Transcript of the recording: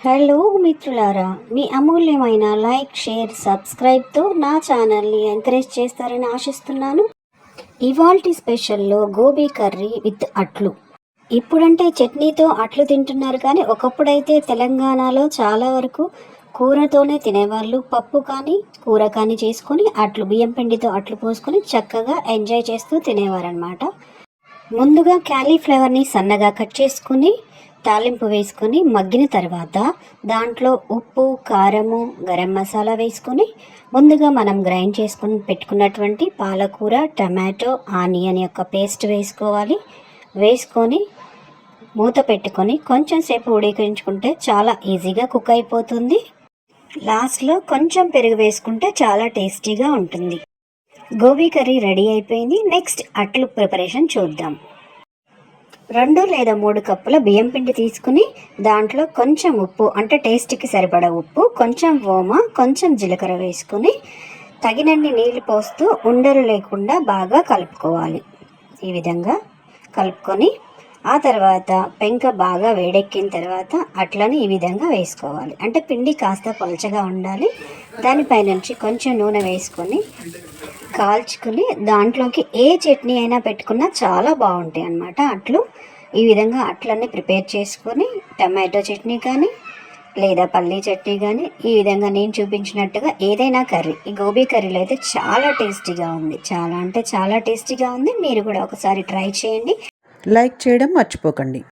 Hello మిత్రులారా మీ అమూల్యమైన like share సబ్స్క్రైబ్తో నా ఛానల్ని ఎంకరేజ్ చేస్తారని ఆశిస్తున్నాను. ఇవాల్టి స్పెషల్లో గోబీ కర్రీ విత్ అట్లు. ఇప్పుడంటే చట్నీతో అట్లు తింటున్నారు కానీ ఒకప్పుడైతే తెలంగాణలో చాలా వరకు కూరతోనే తినేవాళ్ళు. పప్పు కానీ కూర కానీ చేసుకొని అట్లు బియ్యం పిండితో అట్లు పోసుకొని చక్కగా ఎంజాయ్ చేస్తూ తినేవారనమాట ముందుగా క్యాలీఫ్లవర్ని సన్నగా కట్ చేసుకుని తాలింపు వేసుకొని మగ్గిన తర్వాత దాంట్లో ఉప్పు కారము గరం మసాలా వేసుకొని ముందుగా మనం గ్రైండ్ చేసుకుని పెట్టుకున్నటువంటి పాలకూర టమాటో ఆనియన్ యొక్క పేస్ట్ వేసుకోవాలి. వేసుకొని మూత పెట్టుకొని కొంచెం సేపు ఉడికించుకుంటే చాలా ఈజీగా కుక్ అయిపోతుంది. లాస్ట్లో కొంచెం పెరుగు వేసుకుంటే చాలా టేస్టీగా ఉంటుంది. గోబీ కర్రీ రెడీ అయిపోయింది. నెక్స్ట్ అట్లు ప్రిపరేషన్ చూద్దాం. రెండు లేదా మూడు కప్పుల బియ్యం పిండి తీసుకుని దాంట్లో కొంచెం ఉప్పు అంటే టేస్ట్కి సరిపడ ఉప్పు కొంచెం ఓమ కొంచెం జీలకర్ర వేసుకుని తగినన్ని నీళ్ళు పోస్తూ ఉండలు లేకుండా బాగా కలుపుకోవాలి. ఈ విధంగా కలుపుకొని ఆ తర్వాత పెంక బాగా వేడెక్కిన తర్వాత అట్లని ఈ విధంగా వేసుకోవాలి. అంటే పిండి కాస్త పొలచగా ఉండాలి. దానిపై నుంచి కొంచెం నూనె వేసుకొని కాల్చుకుని దాంట్లోకి ఏ చట్నీ అయినా పెట్టుకున్నా చాలా బాగుంటాయి అన్నమాట. అట్లు ఈ విధంగా అట్లన్నీ ప్రిపేర్ చేసుకొని టమాటో చట్నీ కానీ లేదా పల్లీ చట్నీ కానీ ఈ విధంగా నేను చూపించినట్టుగా ఏదైనా కర్రీ ఈ గోబీ కర్రీలో అయితే చాలా టేస్టీగా ఉంది. చాలా అంటే చాలా టేస్టీగా ఉంది. మీరు కూడా ఒకసారి ట్రై చేయండి. లైక్ చేయడం మర్చిపోకండి.